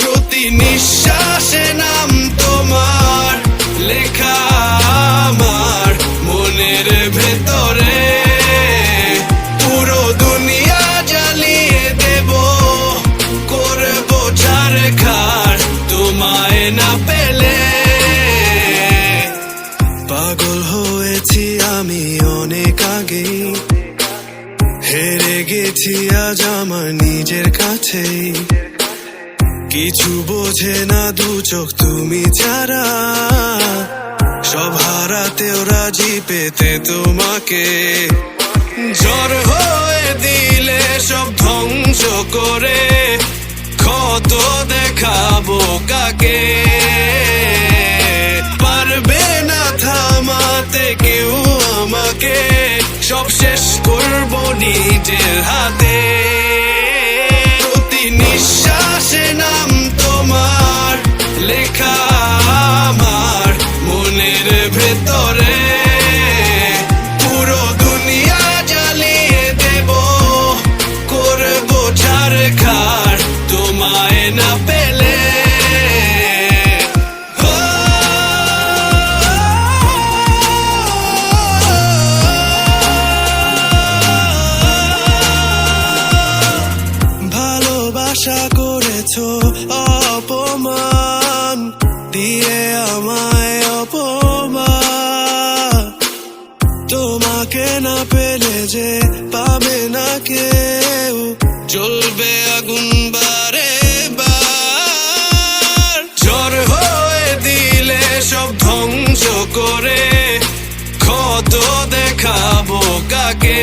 প্রতি নিঃশ্বাসে নাম তোমার। অনেক আগে হেরে গেছি আজ আমার নিজের কাছেই কিছু বোঝে না দু চোখ তুমি ছাড়া। সব হারাতেও রাজি পেতে তোমাকে। জ্বর হয়ে দিলে সব ধ্বংস করে। ক্ষত দেখাবো কাকে? নিজের হাতে ভালোবাসা করেছ অপমান, দিয়ে আমায় অপমান। তোমাকে না পেলে যে পাবে না কেউ জ্বলবে আগুন বারে বার। জ্বর হয়ে দিলে সব ধ্বংস করে, ক্ষত দেখাবো কাকে?